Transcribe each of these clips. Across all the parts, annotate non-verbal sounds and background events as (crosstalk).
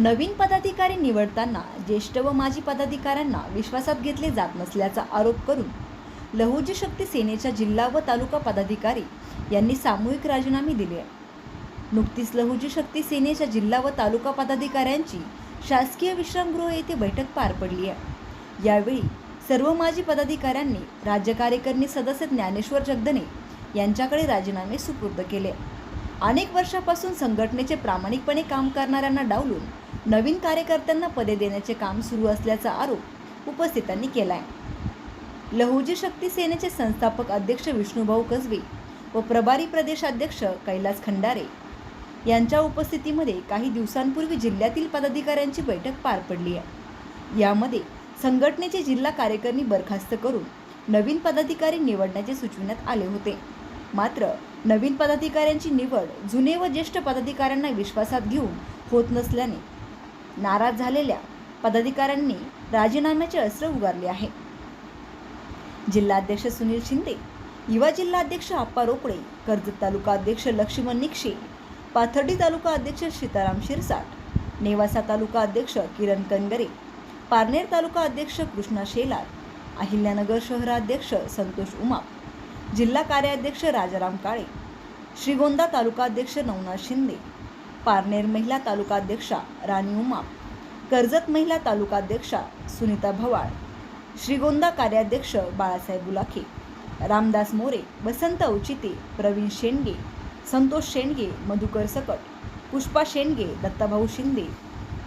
नवीन पदाधिकारी निवडताना ज्येष्ठ व माजी पदाधिकाऱ्यांना विश्वासात घेतले जात नसल्याचा आरोप करून लहुजी शक्ती सेनेच्या जिल्हा व तालुका पदाधिकारी यांनी सामूहिक राजीनामे दिले आहे नुकतीच लहुजी शक्ती सेनेच्या जिल्हा व तालुका पदाधिकाऱ्यांची शासकीय विश्रामगृह येथे बैठक पार पडली आहे. यावेळी सर्व माजी पदाधिकाऱ्यांनी राज्य कार्यकारिणी सदस्य ज्ञानेश्वर जगदने यांच्याकडे राजीनामे सुपूर्द केले. अनेक वर्षापासून संघटनेचे प्रामाणिकपणे काम करणाऱ्यांना डावलून नवीन कार्यकर्त्यांना पदे देण्याचे काम सुरू असल्याचा आरोप उपस्थितांनी केला आहे लहुजी शक्ती सेनेचे संस्थापक अध्यक्ष विष्णुभाऊ कसबे व प्रभारी प्रदेशाध्यक्ष कैलास खंडारे यांच्या उपस्थितीमध्ये काही दिवसांपूर्वी जिल्ह्यातील पदाधिकाऱ्यांची बैठक पार पडली आहे. यामध्ये संघटनेचे जिल्हा कार्यकारिणी बरखास्त करून नवीन पदाधिकारी निवडण्याचे सुचविण्यात आले होते. मात्र नवीन पदाधिकाऱ्यांची निवड जुने व ज्येष्ठ पदाधिकाऱ्यांना विश्वासात घेऊन होत नसल्याने नाराज झालेल्या पदाधिकाऱ्यांनी राजीनाम्याचे अस्त्र उगारले आहे. जिल्हाध्यक्ष सुनील शिंदे युवा जिल्हाध्यक्ष आप्पा रोकडे कर्जत तालुका अध्यक्ष लक्ष्मण निक्षे पाथर्डी तालुका अध्यक्ष सीताराम शिरसाट नेवासा तालुका अध्यक्ष किरण कनगरे पारनेर तालुका अध्यक्ष कृष्णा शेलार अहिल्यानगर शहराध्यक्ष संतोष उमाप जिल्हा कार्याध्यक्ष राजाराम काळे श्रीगोंदा तालुका अध्यक्ष नवनाथ शिंदे पारनेर महिला तालुकाध्यक्षा राणी उमा कर्जत महिला तालुकाध्यक्षा सुनीता भवाळ श्रीगोंदा कार्याध्यक्ष बाळासाहेब बुलाखे रामदास मोरे वसंत औचिते प्रवीण शेंडगे संतोष शेंडगे मधुकर सकट पुष्पा शेंडगे दत्ताभाऊ शिंदे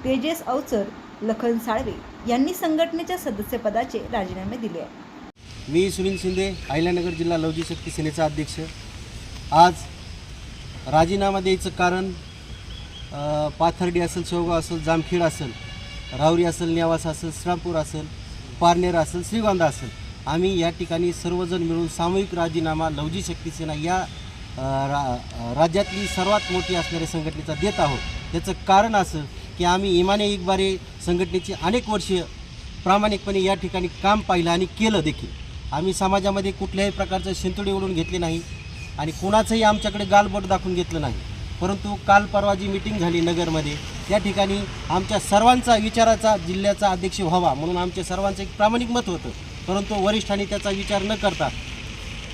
तेजस अवचर लखन साळवे यांनी संघटनेच्या सदस्यपदाचे राजीनामे दिले आहेत. मी सुनील शिंदे अहिल्यानगर जिल्हा लवजी शक्ती सेनेचा अध्यक्ष. आज राजीनामा द्यायचं कारण पाथर्डी असेल शेवगाव असेल जामखेड असेल राहुरी असेल नेवास असेल श्रामपूर असेल पारनेर असेल श्रीगोंदा असेल आम्ही या ठिकाणी सर्वजण मिळून सामूहिक राजीनामा लवजी शक्ती सेना या रा राज्यातली सर्वात मोठी असणाऱ्या संघटनेचा देत आहोत. त्याचं कारण असं की आम्ही इमाने इकबारे संघटनेची अनेक वर्षे प्रामाणिकपणे या ठिकाणी काम पाहिलं आणि केलं देखील. आम्ही समाजामध्ये कुठल्याही प्रकारचं शिंतोडी ओढून घेतले नाही आणि कोणाचंही आमच्याकडे गालबोट दाखवून घेतलं नाही. परंतु काल परवा जी मिटिंग झाली नगरमध्ये त्या ठिकाणी आमच्या सर्वांचा विचाराचा जिल्ह्याचा अध्यक्ष व्हावा म्हणून आमच्या सर्वांचं एक प्रामाणिक मत होतं. परंतु वरिष्ठांनी त्याचा विचार न करता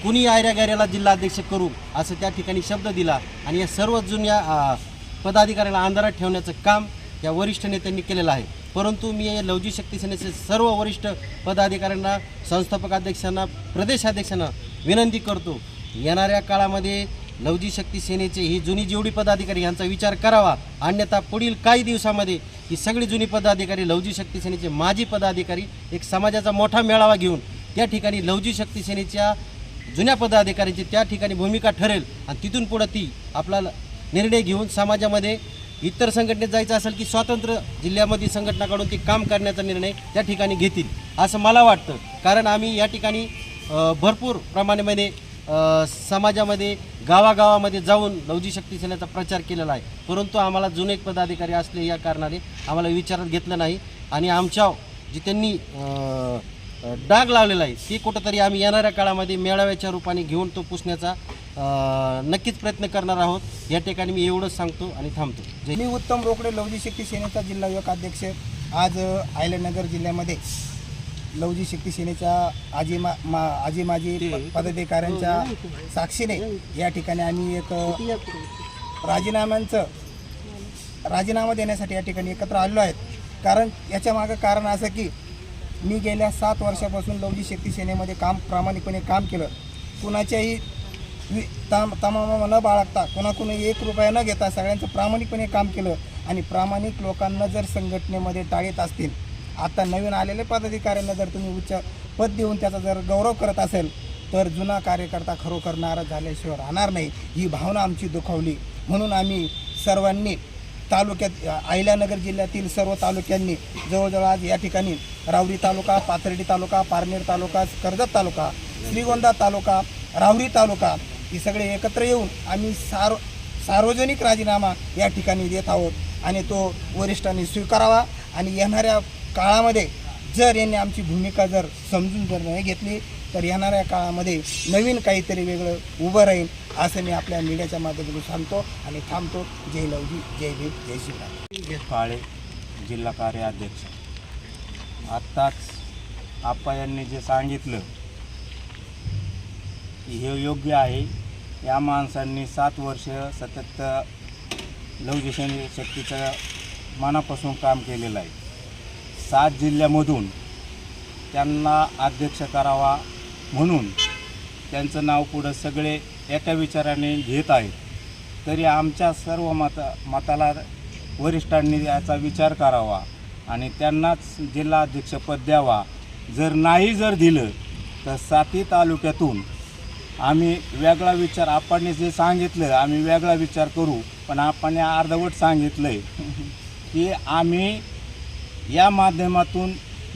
कुणी आयऱ्या जिल्हा अध्यक्ष करू असं त्या ठिकाणी शब्द दिला आणि या सर्व जुन्या पदाधिकाऱ्याला अंधारात ठेवण्याचं काम या वरिष्ठ नेत्यांनी केलेलं आहे. परंतु मी या लवजी शक्ती सेनेचे सर्व वरिष्ठ पदाधिकाऱ्यांना संस्थापक अध्यक्षांना प्रदेशाध्यक्षांना विनंती करतो येणाऱ्या काळामध्ये लवजी शक्ती सेनेचे ही जुनी जेवढी पदाधिकारी यांचा विचार करावा अन्यथा पुढील काही दिवसामध्ये ही सगळी जुनी पदाधिकारी लवजी शक्ती सेनेचे माजी पदाधिकारी एक समाजाचा मोठा मेळावा घेऊन त्या ठिकाणी लवजी शक्ती सेनेच्या जुन्या पदाधिकाऱ्यांची त्या ठिकाणी भूमिका ठरेल आणि तिथून पुढं ती आपला निर्णय घेऊन समाजामध्ये इतर संघटनेत जायचं असेल की स्वातंत्र्य जिल्ह्यामध्ये संघटनाकडून ते ती काम करण्याचा निर्णय त्या ठिकाणी घेतील असं मला वाटतं. कारण आम्ही या ठिकाणी भरपूर प्रमाणामध्ये समाजामध्ये गावागावामध्ये जाऊन लवजी शक्ती सेनेचा प्रचार केलेला आहे. परंतु आम्हाला जुने पदाधिकारी असले या कारणाने आम्हाला विचारात घेतलं नाही. आणि आमच्या जी त्यांनी डाग लावलेला आहे ती कुठंतरी आम्ही येणाऱ्या काळामध्ये मेळाव्याच्या रूपाने घेऊन तो पुसण्याचा नक्कीच प्रयत्न करणार आहोत. या ठिकाणी मी एवढंच सांगतो आणि थांबतो. मी उत्तम रोकडे लवजी शक्ती सेनेचा जिल्हा युवक अध्यक्ष आज अ, अहिल्यानगर जिल्ह्यामध्ये लवजी शक्ती सेनेच्या आजी मा मा आजी माजी पदाधिकाऱ्यांच्या साक्षीने या ठिकाणी आम्ही एक राजीनाम्यांचं राजीनामा देण्यासाठी या ठिकाणी एकत्र आलेलो आहेत. कारण याच्या मागं कारण असं की मी गेल्या सात वर्षापासून लवजी शक्ती सेनेमध्ये काम प्रामाणिकपणे काम केलं. कुणाच्याही वि ताम तमामा न बाळगता कोणाकडून एक रुपया न घेता सगळ्यांचं प्रामाणिकपणे काम केलं. आणि प्रामाणिक लोकांना जर संघटनेमध्ये टाळीत असतील आता नवीन आलेले पदाधिकाऱ्यांना जर तुम्ही उच्च पद देऊन त्याचा जर गौरव करत असेल तर जुना कार्यकर्ता खरोखर नाराज झाल्याशिवाय राहणार नाही. ही भावना आमची दुखावली. म्हणून आम्ही सर्वांनी तालुक्यात अहिल्यानगर जिल्ह्यातील सर्व तालुक्यांनी जवळजवळ आज या ठिकाणी रावरी तालुका पाथर्डी तालुका पारनेर तालुका कर्जत तालुका श्रीगोंदा तालुका रावरी तालुका ही सगळे एकत्र येऊन आम्ही सार्व सार्वजनिक राजीनामा या ठिकाणी देत आहोत. आणि तो वरिष्ठांनी स्वीकारावा आणि येणाऱ्या काळामध्ये जर यांनी आमची भूमिका जर समजून जर नाही घेतली तर येणाऱ्या काळामध्ये नवीन काहीतरी वेगळं उभं राहील असं मी आपल्या मीडियाच्या माध्यमातून सांगतो आणि थांबतो. जय लवजी जय भीम जय श्रीराम. काळे जिल्हा कार्याध्यक्ष. आत्ताच आप्पा यांनी जे सांगितलं की हे योग्य आहे. या माणसांनी सात वर्ष सतत लवजी शक्तीचं मनापासून काम केलेलं आहे. सात जिल्ह्यामधून त्यांना अध्यक्ष करावा म्हणून त्यांचं नाव पुढं सगळे एका विचाराने घेत आहेत. तरी आमच्या सर्व मत मताला वरिष्ठांनी याचा विचार करावा आणि त्यांनाच जिल्हा अध्यक्षपद द्यावा. जर नाही जर दिलं तर साती तालुक्यातून आम्ही वेगळा विचार आपण जे सांगितलं आम्ही वेगळा विचार करू. पण आपण अर्धवट सांगितलं आहे (laughs) की आम्ही या माध्यमातून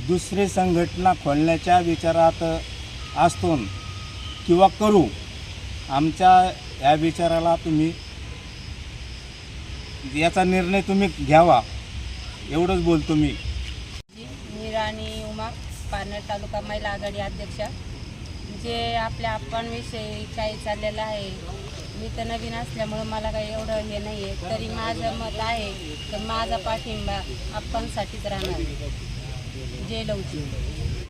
दुसरी संघटना खोलण्याच्या विचारात असतो किंवा करू आमच्या या विचाराला तुम्ही याचा निर्णय तुम्ही घ्यावा एवढंच बोलतो मी. मी राणी उमा पारनेर तालुका महिला आघाडी अध्यक्षा. जे आपल्या आपणविषयी काही चाललेलं आहे मी तर नवीन असल्यामुळं मला काही एवढं हे नाही आहे तरी माझं मत आहे तर माझा पाठिंबा आपणसाठीच राहणार. जे लवची